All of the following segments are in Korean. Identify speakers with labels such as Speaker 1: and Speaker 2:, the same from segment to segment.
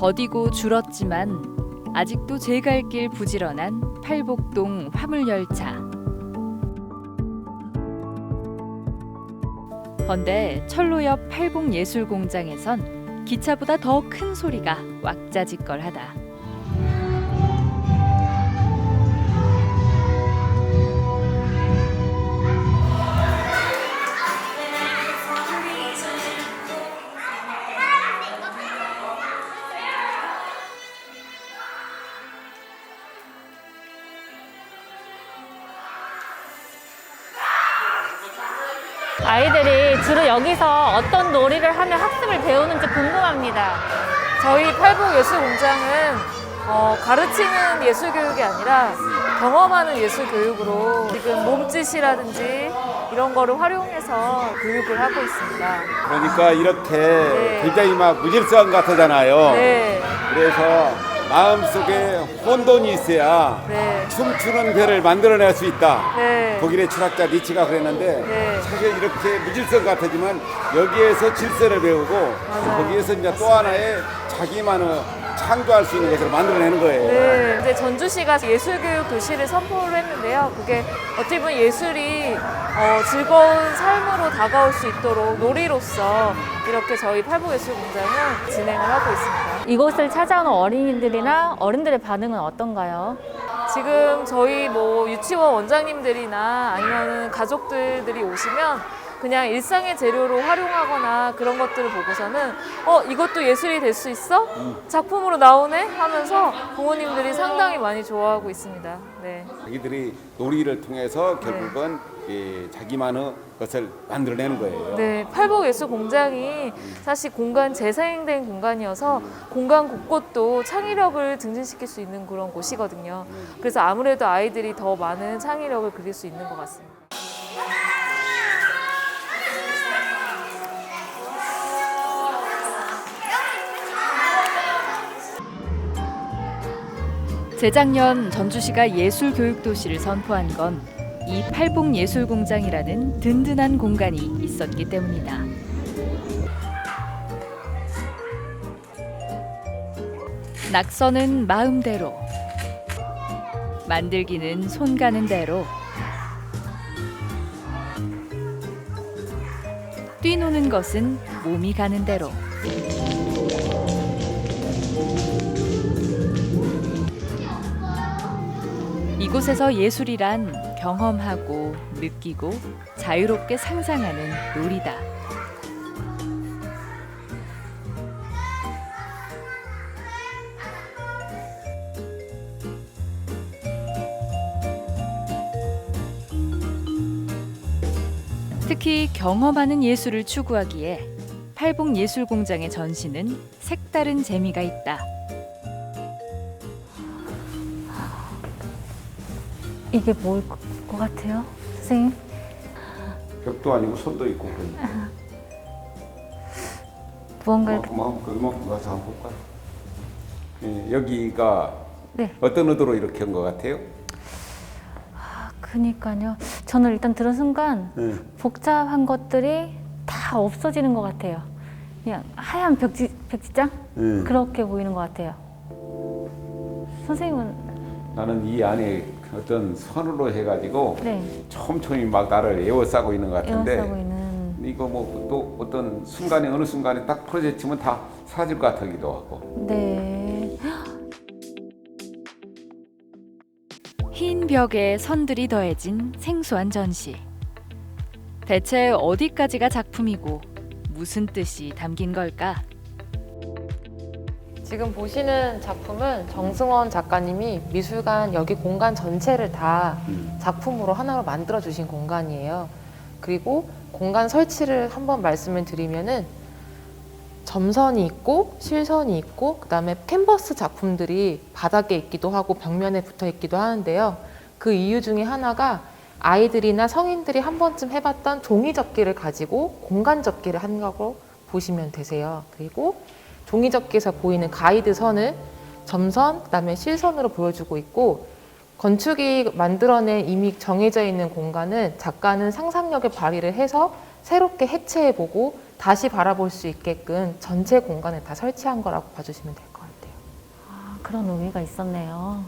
Speaker 1: 더디고 줄었지만 아직도 제 갈 길 부지런한 팔복동 화물열차. 헌데 철로 옆 팔복예술공장에선 기차보다 더 큰 소리가 왁자지껄하다.
Speaker 2: 아이들이 주로 여기서 어떤 놀이를 하면 학습을 배우는지 궁금합니다.
Speaker 3: 저희 팔복예술공장은 어, 가르치는 예술 교육이 아니라 경험하는 예술 교육으로 지금 몸짓이라든지 이런 거를 활용해서 교육을 하고 있습니다.
Speaker 4: 그러니까 이렇게
Speaker 3: 네.
Speaker 4: 굉장히 막 무질서한 것 같잖아요.
Speaker 3: 네,
Speaker 4: 그래서 마음속에 혼돈이 있어야
Speaker 3: 네,
Speaker 4: 춤추는 배를 만들어낼 수 있다.
Speaker 3: 네.
Speaker 4: 독일의 철학자 니치가 그랬는데
Speaker 3: 네.
Speaker 4: 사실 이렇게 무질서 같았지만 여기에서 질서를 배우고
Speaker 3: 맞아요.
Speaker 4: 거기에서 이제 또 하나의 자기만의 창조할 수 있는 것을 만들어내는 거예요.
Speaker 3: 네, 이제 전주시가 예술교육 도시를 선포를 했는데요. 그게 어떻게 보면 예술이 어, 즐거운 삶으로 다가올 수 있도록 놀이로서 이렇게 저희 팔복예술공장은 진행을 하고 있습니다.
Speaker 2: 이곳을 찾아오는 어린이들이나 어른들의 반응은 어떤가요?
Speaker 3: 지금 저희 뭐 유치원 원장님들이나 아니면 가족들이 오시면 그냥 일상의 재료로 활용하거나 그런 것들을 보고서는 어 이것도 예술이 될 수 있어 작품으로 나오네 하면서 부모님들이 상당히 많이 좋아하고 있습니다. 네.
Speaker 4: 자기들이 놀이를 통해서 결국은 이 자기만의 것을 만들어내는 거예요.
Speaker 3: 네, 팔복 예술 공장이 사실 공간 재사용된 공간이어서 공간 곳곳도 창의력을 증진시킬 수 있는 그런 곳이거든요. 그래서 아무래도 아이들이 더 많은 창의력을 그릴 수 있는 것 같습니다.
Speaker 1: 재작년 전주시가 예술교육도시를 선포한 건 이 팔복예술공장이라는 든든한 공간이 있었기 때문이다. 낙서는 마음대로, 만들기는 손 가는 대로, 뛰노는 것은 몸이 가는 대로. 이곳에서 예술이란 경험하고 느끼고 자유롭게 상상하는 놀이다. 특히 경험하는 예술을 추구하기에 팔복예술공장의 전시는 색다른 재미가 있다.
Speaker 2: 이게 뭘 것 같아요? 선생님?
Speaker 4: 벽도 아니고 손도 있고 그러니까.
Speaker 2: 무언가
Speaker 4: 어,
Speaker 2: 이렇게
Speaker 4: 그만 그만 가서 한번 볼까요? 예, 여기가
Speaker 2: 네.
Speaker 4: 어떤 의도로 이렇게 한 것 같아요?
Speaker 2: 아, 그니까요. 저는 일단 들은 순간
Speaker 4: 예.
Speaker 2: 복잡한 것들이 다 없어지는 것 같아요. 그냥 하얀 벽지, 벽지장?
Speaker 4: 예.
Speaker 2: 그렇게 보이는 것 같아요. 선생님은
Speaker 4: 나는 이 안에 어떤 선으로 해가지고
Speaker 2: 네,
Speaker 4: 촘촘히 막 나를 에워싸고 있는 것 같은데
Speaker 2: 있는
Speaker 4: 이거 뭐 또 어떤 순간에 어느 순간에 딱 풀어제치면 다 사라질 것 같기도 하고
Speaker 2: 네.
Speaker 1: 흰 벽에 선들이 더해진 생소한 전시. 대체 어디까지가 작품이고 무슨 뜻이 담긴 걸까?
Speaker 5: 지금 보시는 작품은 정승원 작가님이 미술관 여기 공간 전체를 다 작품으로 하나로 만들어 주신 공간이에요. 그리고 공간 설치를 한번 말씀을 드리면은 점선이 있고 실선이 있고 그다음에 캔버스 작품들이 바닥에 있기도 하고 벽면에 붙어 있기도 하는데요. 그 이유 중에 하나가 아이들이나 성인들이 한 번쯤 해봤던 종이 접기를 가지고 공간 접기를 한 거로 보시면 되세요. 그리고 종이 접기에서 보이는 가이드 선을 점선, 그다음에 실선으로 보여주고 있고 건축이 만들어낸 이미 정해져 있는 공간은 작가는 상상력의 발휘를 해서 새롭게 해체해보고 다시 바라볼 수 있게끔 전체 공간을 다 설치한 거라고 봐주시면 될 거예요.
Speaker 2: 그런 의미가 있었네요.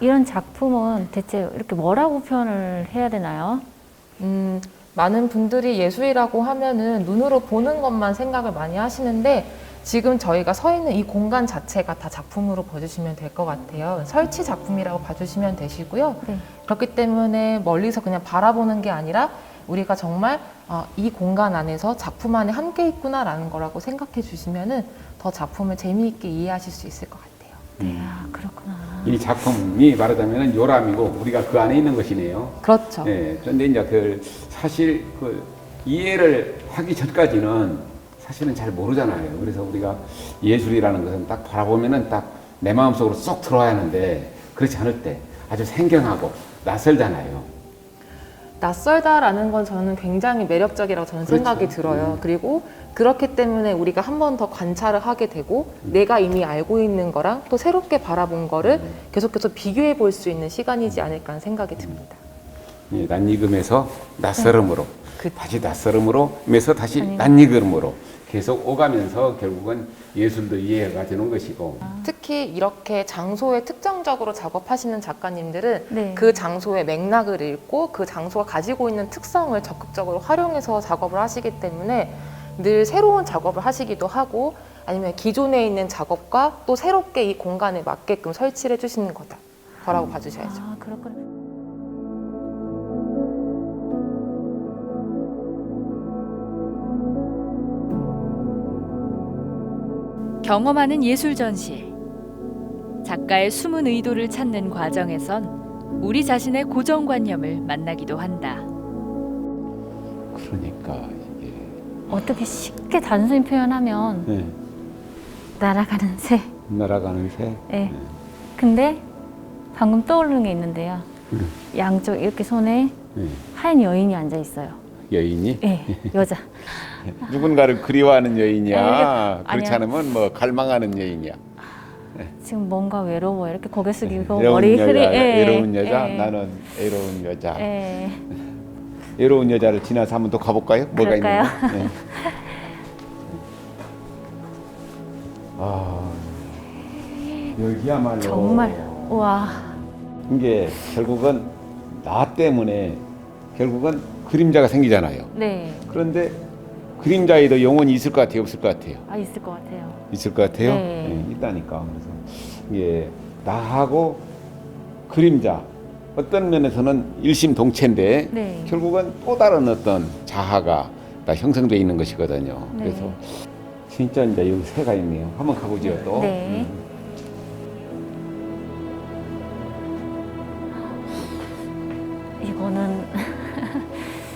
Speaker 2: 이런 작품은 대체 이렇게 뭐라고 표현을 해야 되나요?
Speaker 5: 음, 많은 분들이 예술이라고 하면은 눈으로 보는 것만 생각을 많이 하시는데 지금 저희가 서 있는 이 공간 자체가 다 작품으로 봐주시면 될 것 같아요. 설치 작품이라고 봐주시면 되시고요.
Speaker 2: 네.
Speaker 5: 그렇기 때문에 멀리서 그냥 바라보는 게 아니라 우리가 정말 아, 이 공간 안에서 작품 안에 함께 있구나라는 거라고 생각해 주시면은 더 작품을 재미있게 이해하실 수 있을 것 같아요.
Speaker 2: 네, 아, 그렇구나.
Speaker 4: 이 작품이 말하자면 요람이고 우리가 그 안에 있는 것이네요.
Speaker 5: 그렇죠.
Speaker 4: 예, 그런데 이제 그 사실 그 이해를 하기 전까지는 사실은 잘 모르잖아요. 그래서 우리가 예술이라는 것은 딱 바라보면은 딱 내 마음속으로 쏙 들어와야 하는데 그렇지 않을 때 아주 생경하고 낯설잖아요.
Speaker 5: 낯설다라는 건 저는 굉장히 매력적이라고 저는
Speaker 4: 그렇죠.
Speaker 5: 생각이 들어요.
Speaker 4: 음.
Speaker 5: 그리고 그렇기 때문에 우리가 한 번 더 관찰을 하게 되고
Speaker 4: 음.
Speaker 5: 내가 이미 알고 있는 거랑 또 새롭게 바라본 거를 계속해서 비교해 볼 수 있는 시간이지 않을까 하는 생각이 듭니다.
Speaker 4: 예, 낯익음에서 낯설음으로
Speaker 5: 그-
Speaker 4: 다시 낯설음으로 면서 다시
Speaker 2: 아니.
Speaker 4: 낯익음으로 계속 오가면서 결국은 예술도 이해가 되는 것이고
Speaker 5: 특히 이렇게 장소에 특정적으로 작업하시는 작가님들은
Speaker 2: 네.
Speaker 5: 그 장소의 맥락을 읽고 그 장소가 가지고 있는 특성을 적극적으로 활용해서 작업을 하시기 때문에 늘 새로운 작업을 하시기도 하고 아니면 기존에 있는 작업과 또 새롭게 이 공간에 맞게끔 설치를 해주시는 거다. 거라고 봐주셔야죠.
Speaker 2: 아, 그렇구나.
Speaker 1: 경험하는 예술 전시. 작가의 숨은 의도를 찾는 과정에선 우리 자신의 고정관념을 만나기도 한다.
Speaker 4: 그러니까 이게
Speaker 2: 어떻게 쉽게 단순히 표현하면
Speaker 4: 예,
Speaker 2: 날아가는 새.
Speaker 4: 날아가는 새
Speaker 2: 예. 근데 방금 떠오르는 게 있는데요.
Speaker 4: 음.
Speaker 2: 양쪽 이렇게 손에
Speaker 4: 예,
Speaker 2: 하얀 여인이 앉아 있어요.
Speaker 4: 여인이
Speaker 2: 예, 여자.
Speaker 4: 누군가를 그리워하는 여인이야.
Speaker 2: 아니,
Speaker 4: 그렇지
Speaker 2: 아니요.
Speaker 4: 않으면 뭐 갈망하는 여인이야.
Speaker 2: 지금 뭔가 외로워 이렇게 고개 숙이고
Speaker 4: 외로운
Speaker 2: 머리
Speaker 4: 여자,
Speaker 2: 흐리. 예,
Speaker 4: 외로운 여자.
Speaker 2: 예,
Speaker 4: 나는 외로운 여자.
Speaker 2: 예.
Speaker 4: 외로운 여자를 지나서 한번 또 가볼까요? 뭐가
Speaker 2: 그럴까요?
Speaker 4: 있는가? 네. 아 여기야말로
Speaker 2: 정말 우와.
Speaker 4: 이게 결국은 나 때문에 결국은 그림자가 생기잖아요.
Speaker 2: 네.
Speaker 4: 그런데 그림자에도 영혼이 있을 것 같아요, 없을 것 같아요?
Speaker 2: 아 있을 것 같아요.
Speaker 4: 있을 것 같아요.
Speaker 2: 네.
Speaker 4: 예, 있다니까. 그래서 이게 나하고 그림자 어떤 면에서는 일심동체인데
Speaker 2: 네.
Speaker 4: 결국은 또 다른 어떤 자아가 다 형성되어 있는 것이거든요.
Speaker 2: 네.
Speaker 4: 그래서 진짜 이제 여기 새가 있네요. 한번 가보죠 또.
Speaker 2: 네.
Speaker 4: 음.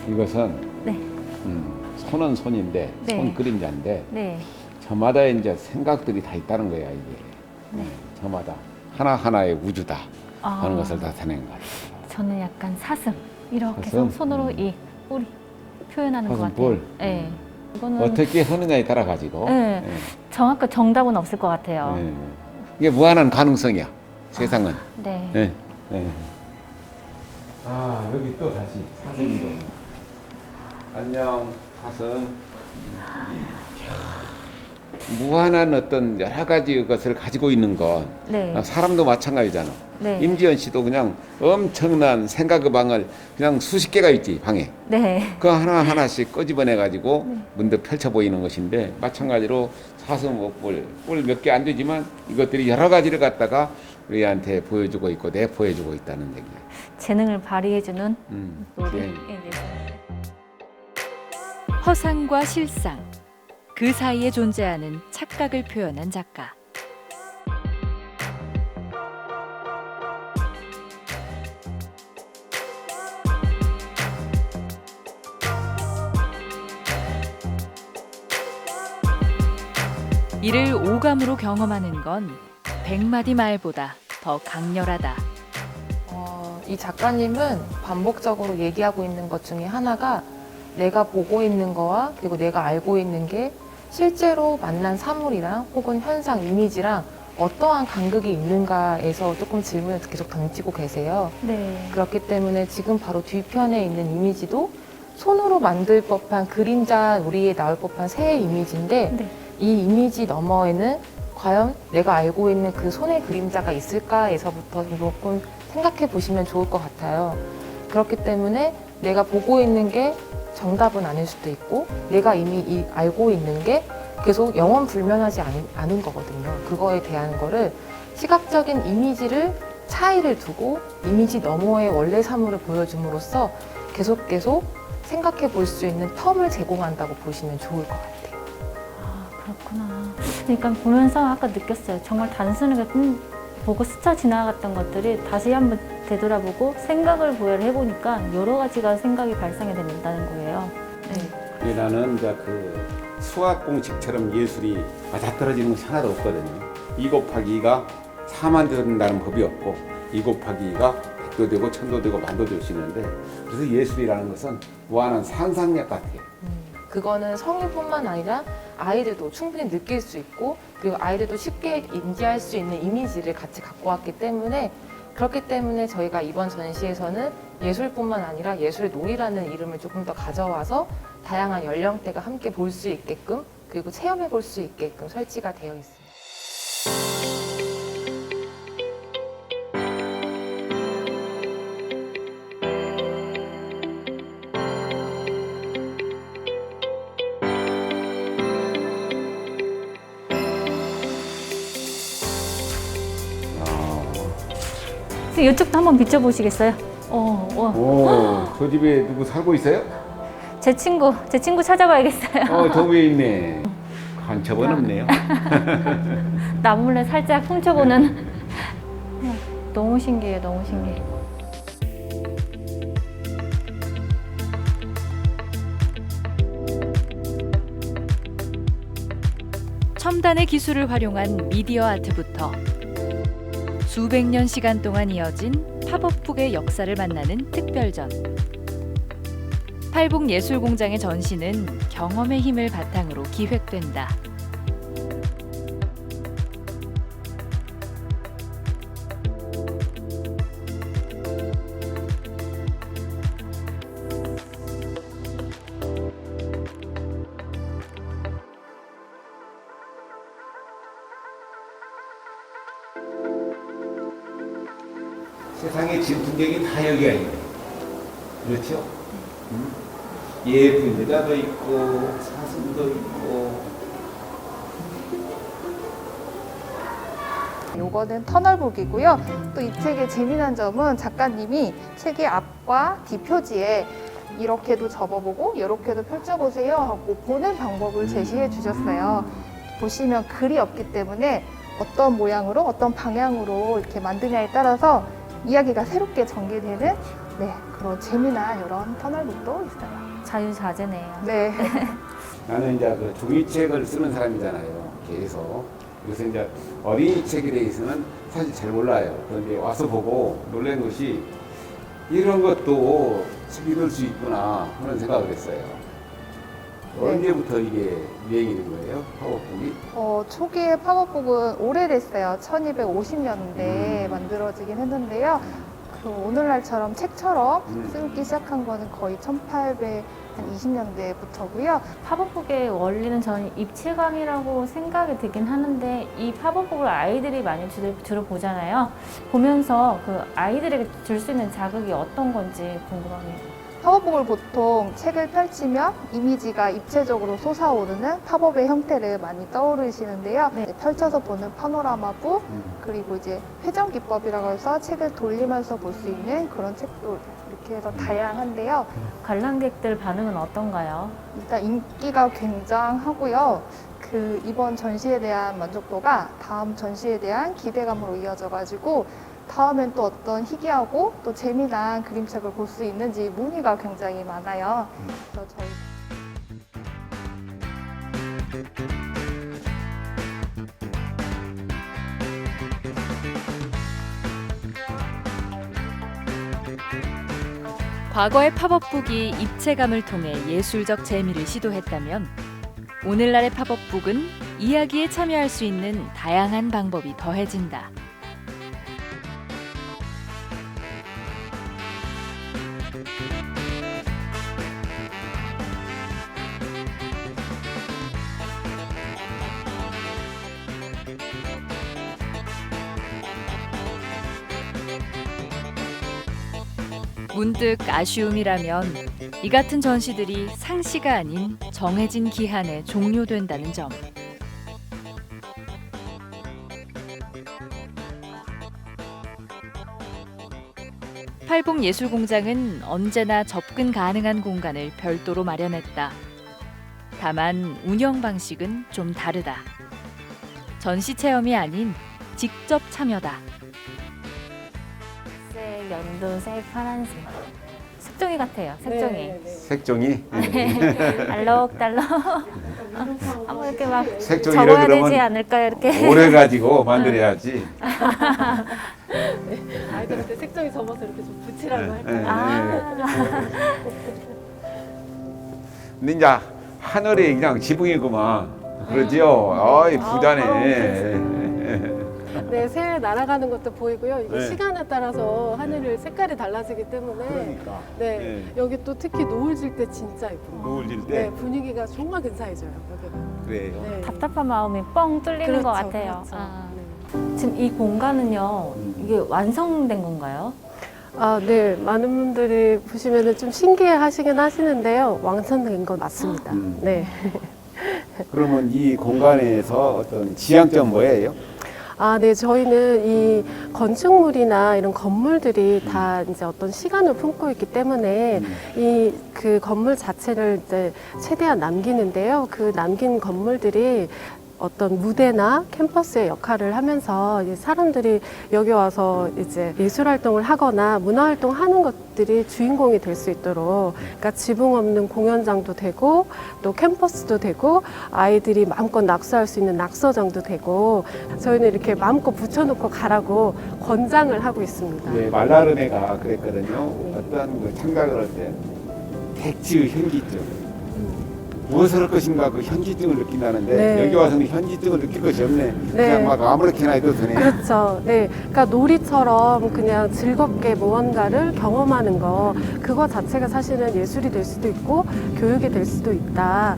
Speaker 4: 이것은
Speaker 2: 네.
Speaker 4: 음, 손은 손인데
Speaker 2: 네.
Speaker 4: 손 그림자인데
Speaker 2: 네.
Speaker 4: 저마다 이제 생각들이 다 있다는 거야 이게.
Speaker 2: 네.
Speaker 4: 저마다 하나 하나의 우주다 하는
Speaker 2: 아.
Speaker 4: 것을 나타낸 것 같아요.
Speaker 2: 저는 약간 사슴 이렇게
Speaker 4: 사슴?
Speaker 2: 손으로
Speaker 4: 음.
Speaker 2: 이 뿌리 표현하는 것
Speaker 4: 사슴
Speaker 2: 같아요.
Speaker 4: 뿔?
Speaker 2: 네. 이거는
Speaker 4: 어떻게 하느냐에 따라 가지고
Speaker 2: 네.
Speaker 4: 예,
Speaker 2: 정확한 정답은 없을 것 같아요.
Speaker 4: 예. 이게 무한한 가능성이야 세상은.
Speaker 2: 네.
Speaker 4: 예, 예. 아 여기 또 다시 사슴도. 안녕 사슴. 무한한 어떤 여러 가지 것을 가지고 있는 것.
Speaker 2: 네.
Speaker 4: 아, 사람도 마찬가지잖아.
Speaker 2: 네.
Speaker 4: 임지연 씨도 그냥 엄청난 생각의 방을 그냥 수십 개가 있지 방에.
Speaker 2: 네.
Speaker 4: 그 하나 하나씩 끄집어내 가지고 문득 펼쳐 보이는 것인데 마찬가지로 사슴목불 뿔몇개 안 되지만 이것들이 여러 가지를 갖다가 우리한테 보여주고 있고 내포해주고 있다는 얘기야.
Speaker 2: 재능을 발휘해주는
Speaker 4: 음. 예.
Speaker 2: 네, 네.
Speaker 1: 허상과 실상. 그 사이에 존재하는 착각을 표현한 작가. 이를 오감으로 경험하는 건 백마디 말보다 더 강렬하다.
Speaker 5: 어, 이 작가님은 반복적으로 얘기하고 있는 것 중에 하나가 내가 보고 있는 거와 그리고 내가 알고 있는 게 실제로 만난 사물이랑 혹은 현상, 이미지랑 어떠한 간극이 있는가에서 조금 질문을 계속 던지고 계세요.
Speaker 2: 네.
Speaker 5: 그렇기 때문에 지금 바로 뒤편에 있는 이미지도 손으로 만들 법한 그림자 우리에 나올 법한 새의 이미지인데
Speaker 2: 네.
Speaker 5: 이 이미지 너머에는 과연 내가 알고 있는 그 손의 그림자가 있을까에서부터 조금 생각해 보시면 좋을 것 같아요. 그렇기 때문에 내가 보고 있는 게 정답은 아닐 수도 있고 내가 이미 이 알고 있는 게 계속 영원 불면하지 않, 않은 거거든요. 그거에 대한 거를 시각적인 이미지를 차이를 두고 이미지 너머의 원래 사물을 보여줌으로써 계속 계속 생각해 볼 수 있는 텀을 제공한다고 보시면 좋을 것 같아요.
Speaker 2: 아, 그렇구나. 그러니까 보면서 아까 느꼈어요. 정말 단순하게 음, 보고 스쳐 지나갔던 것들이 다시 한번 되돌아보고 생각을 부여를 해보니까 여러 가지가 생각이 발상이 된다는 거예요. 네.
Speaker 4: 나는 이제 그 수학 공식처럼 예술이 맞아떨어지는 것이 하나도 없거든요. 2 곱하기 2가 4만 된다는 법이 없고 2 곱하기 2가 백도 되고 천도 되고 만도 될 수 있는데 그래서 예술이라는 것은 무한한 상상력 같아요.
Speaker 5: 그거는 성인뿐만 아니라 아이들도 충분히 느낄 수 있고 그리고 아이들도 쉽게 인지할 수 있는 이미지를 같이 갖고 왔기 때문에 그렇기 때문에 저희가 이번 전시에서는 예술뿐만 아니라 예술의 놀이라는 이름을 조금 더 가져와서 다양한 연령대가 함께 볼 수 있게끔 그리고 체험해 볼 수 있게끔 설치가 되어 있습니다.
Speaker 2: 이쪽도 한번 비춰보시겠어요? 어, 어.
Speaker 4: 오, 저 집에 누구 살고 있어요?
Speaker 2: 제 친구, 제 친구 찾아봐야겠어요.
Speaker 4: 어, 저 위에 있네. 간첩은 없네요.
Speaker 2: 나 몰래 살짝 훔쳐보는. 너무 신기해요, 너무 신기해.
Speaker 1: 첨단의 기술을 활용한 미디어 아트부터 수백 년 시간 동안 이어진 팝업북의 역사를 만나는 특별전. 팔복 예술공장의 전시는 경험의 힘을 바탕으로 기획된다.
Speaker 4: 세상의 진품객이 다 여기가 있네. 그렇죠? 음? 예쁜 여자도 있고, 사슴도 있고,
Speaker 6: 요거는 터널북이고요. 또 이 책의 재미난 점은 작가님이 책의 앞과 뒷표지에 이렇게도 접어보고 이렇게도 펼쳐보세요 하고 보는 방법을 제시해 주셨어요. 보시면 글이 없기 때문에 어떤 모양으로 어떤 방향으로 이렇게 만드냐에 따라서 이야기가 새롭게 전개되는 네, 그런 재미난 이런 터널북도 있어요.
Speaker 2: 자유자재네요.
Speaker 6: 네.
Speaker 4: 나는 이제 그 종이책을 쓰는 사람이잖아요. 계속. 그래서 이제 어린이 책에 대해서는 사실 잘 몰라요. 그런데 와서 보고 놀란 것이 이런 것도 책 읽을 수 있구나 그런 생각을 했어요. 언제부터 이게 유행이 된 거예요? 파워북이?
Speaker 6: 어, 초기에 팝업북은 오래됐어요. 1250년대에
Speaker 4: 음.
Speaker 6: 만들어지긴 했는데요. 그 오늘날처럼 책처럼
Speaker 4: 음.
Speaker 6: 쓰기 시작한 거는 거의 1820년대부터고요.
Speaker 2: 팝업북의 원리는 저는 입체감이라고 생각이 들긴 하는데 이 팝업북을 아이들이 많이 주로, 주로 보잖아요. 보면서 그 아이들에게 줄 수 있는 자극이 어떤 건지 궁금합니다.
Speaker 6: 팝업북을 보통 책을 펼치면 이미지가 입체적으로 솟아오르는 팝업의 형태를 많이 떠오르시는데요.
Speaker 2: 네.
Speaker 6: 펼쳐서 보는 파노라마북,
Speaker 4: 음.
Speaker 6: 그리고 이제 회전 기법이라고 해서 책을 돌리면서 볼 수 있는 그런 책도 이렇게 해서 다양한데요.
Speaker 2: 관람객들 반응은 어떤가요?
Speaker 6: 일단 인기가 굉장하고요. 그 이번 전시에 대한 만족도가 다음 전시에 대한 기대감으로 이어져 가지고 다음엔 또 어떤 희귀하고 또 재미난 그림책을 볼 수 있는지 문의가 굉장히 많아요. 그래서 저희
Speaker 1: 과거의 팝업북이 입체감을 통해 예술적 재미를 시도했다면 오늘날의 팝업북은 이야기에 참여할 수 있는 다양한 방법이 더해진다. 문득 아쉬움이라면 이 같은 전시들이 상시가 아닌 정해진 기한에 종료된다는 점. 팔봉 예술공장은 언제나 접근 가능한 공간을 별도로 마련했다. 다만 운영 방식은 좀 다르다. 전시 체험이 아닌 직접 참여다.
Speaker 2: 색, 연두색, 파란색. 색종이 같아요. 색종이.
Speaker 4: 색종이
Speaker 2: 알록달록. 한번 이렇게 막
Speaker 4: 색종이를
Speaker 2: 적어야 되지
Speaker 4: 그러면
Speaker 2: 않을까요? 이렇게.
Speaker 4: 오래 가지고 만들어야지.
Speaker 7: 아이들한테 색종이 접어서 이렇게 좀 붙이라고
Speaker 4: 예,
Speaker 7: 할까요?
Speaker 4: 예,
Speaker 2: 아,
Speaker 4: 근데 이제 하늘이 그냥 지붕이구만. 그러지요. 아이 부자네.
Speaker 7: 네, 새 날아가는 것도 보이고요. 이게
Speaker 4: 네.
Speaker 7: 시간에 따라서 하늘의 색깔이 달라지기 때문에
Speaker 4: 그러니까.
Speaker 7: 네,
Speaker 4: 네.
Speaker 7: 여기 또 특히 노을 질 때 진짜 예뻐요.
Speaker 4: 노을 질
Speaker 7: 네,
Speaker 4: 때.
Speaker 7: 분위기가 정말 근사해져요. 여기가.
Speaker 4: 그래요.
Speaker 7: 네.
Speaker 2: 답답한 마음이 뻥 뚫리는
Speaker 7: 그렇죠,
Speaker 2: 것 같아요.
Speaker 7: 그렇죠.
Speaker 2: 아.
Speaker 7: 네.
Speaker 2: 지금 이 공간은요, 이게 완성된 건가요?
Speaker 7: 아, 네. 많은 분들이 보시면은 좀 신기해 하시긴 하시는데요. 완성된 건 맞습니다.
Speaker 4: 음.
Speaker 7: 네.
Speaker 4: 그러면 이 공간에서 어떤 지향점 뭐예요?
Speaker 7: 아, 네. 저희는 이 건축물이나 이런 건물들이 다 이제 어떤 시간을 품고 있기 때문에 이 그 건물 자체를 이제 최대한 남기는데요. 그 남긴 건물들이 어떤 무대나 캠퍼스의 역할을 하면서 사람들이 여기 와서 이제 예술 활동을 하거나 문화 활동 하는 것들이 주인공이 될 수 있도록 그러니까 지붕 없는 공연장도 되고 또 캠퍼스도 되고 아이들이 마음껏 낙서할 수 있는 낙서장도 되고 저희는 이렇게 마음껏 붙여놓고 가라고 권장을 하고 있습니다.
Speaker 4: 네, 말라르메가 그랬거든요. 어떤 그 창작을 할 때 백지의 현지증. 무엇을 할 것인가 그 현지증을 느낀다는데
Speaker 7: 네.
Speaker 4: 여기 와서는 현지증을 느낄 것이 없네. 그냥 막 아무렇게나 해도 되네.
Speaker 7: 그렇죠. 네. 그러니까 놀이처럼 그냥 즐겁게 무언가를 경험하는 거, 그거 자체가 사실은 예술이 될 수도 있고, 교육이 될 수도 있다.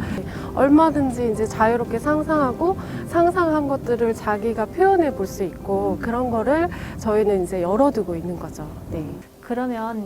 Speaker 7: 얼마든지 이제 자유롭게 상상하고, 상상한 것들을 자기가 표현해 볼 수 있고, 그런 거를 저희는 이제 열어두고 있는 거죠. 네.
Speaker 2: 그러면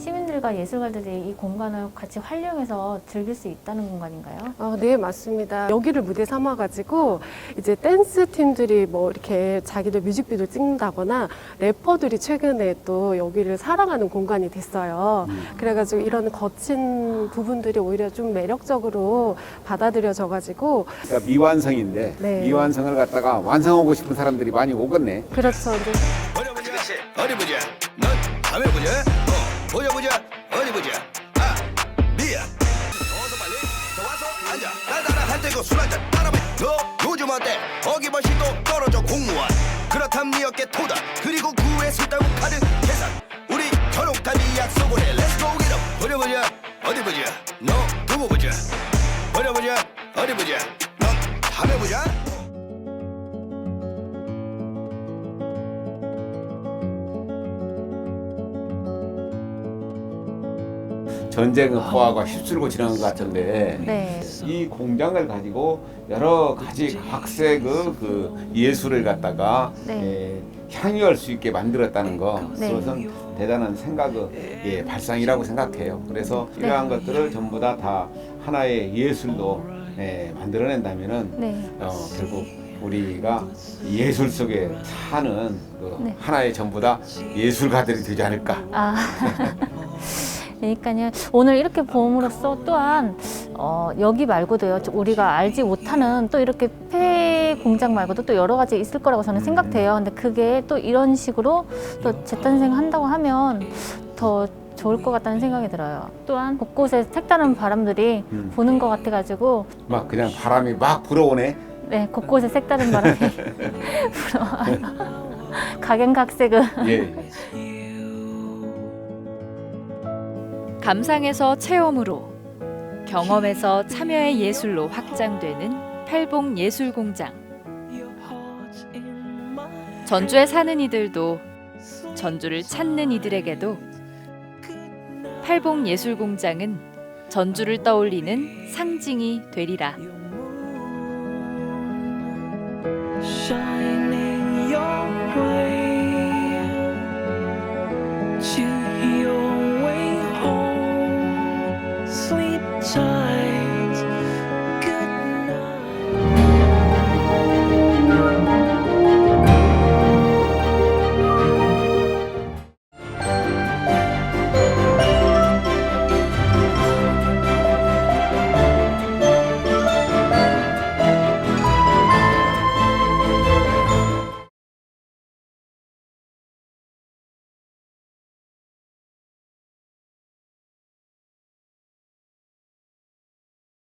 Speaker 2: 시민들과 예술가들이 이 공간을 같이 활용해서 즐길 수 있다는 공간인가요?
Speaker 7: 어, 네, 맞습니다. 여기를 무대 삼아가지고 이제 댄스 팀들이 뭐 이렇게 자기들 뮤직비디오 찍는다거나 래퍼들이 최근에 또 여기를 사랑하는 공간이 됐어요. 그래가지고 이런 거친 부분들이 오히려 좀 매력적으로 받아들여져가지고
Speaker 4: 그러니까 미완성인데
Speaker 7: 네.
Speaker 4: 미완성을 갖다가 완성하고 싶은 사람들이 많이 오겠네.
Speaker 7: 그렇죠. 이제
Speaker 8: 어디 보자 어디 보자 넌 다음에 보자. 어 보자 보자. 어디 보자. 아 미야. 어서 빨리. 더 와서 앉아. 나나나 한대고 술 한잔 따라봐 너 요즘 어때? 어김없이 또 떨어져 공무원. 그렇담 네 어깨 토다 그리고 구에 술따고 카드 계산. 우리 결혼까지 약속을 해. Let's go get up. 보자 보자. 어디 보자. 너 두고 보자. 보자 보자. 어디 보자. 넌 다음에 보자
Speaker 4: 전쟁의 포화가 휩쓸고 지나간 것 같은데
Speaker 2: 네.
Speaker 4: 이 공장을 가지고 여러 가지 각색의 그 예술을 갖다가
Speaker 2: 네.
Speaker 4: 예, 향유할 수 있게 만들었다는 거
Speaker 2: 네.
Speaker 4: 그것은 대단한 생각의 예, 발상이라고 생각해요. 그래서
Speaker 2: 네.
Speaker 4: 이러한 것들을 전부 다, 다 하나의 예술로 예, 만들어낸다면은
Speaker 2: 네.
Speaker 4: 어, 결국 우리가 예술 속에 사는 그
Speaker 2: 네.
Speaker 4: 하나의 전부 다 예술가들이 되지 않을까.
Speaker 2: 아. 그러니까요. 오늘 이렇게 봄으로써 또한 어, 여기 말고도요. 우리가 알지 못하는 또 이렇게 폐 공장 말고도 또 여러 가지 있을 거라고 저는 생각돼요. 근데 그게 또 이런 식으로 또 재탄생한다고 하면 더 좋을 것 같다는 생각이 들어요. 또한 곳곳에 색다른 바람들이
Speaker 4: 음.
Speaker 2: 부는 것 같아가지고
Speaker 4: 막 그냥 바람이 막 불어오네.
Speaker 2: 네 곳곳에 색다른 바람이 불어와요. 각양각색은
Speaker 4: 예.
Speaker 1: 감상에서 체험으로, 경험에서 참여의 예술로 확장되는 팔봉 예술 공장. 전주에 사는 이들도 전주를 찾는 이들에게도 팔봉 예술 공장은 전주를 떠올리는 상징이 되리라.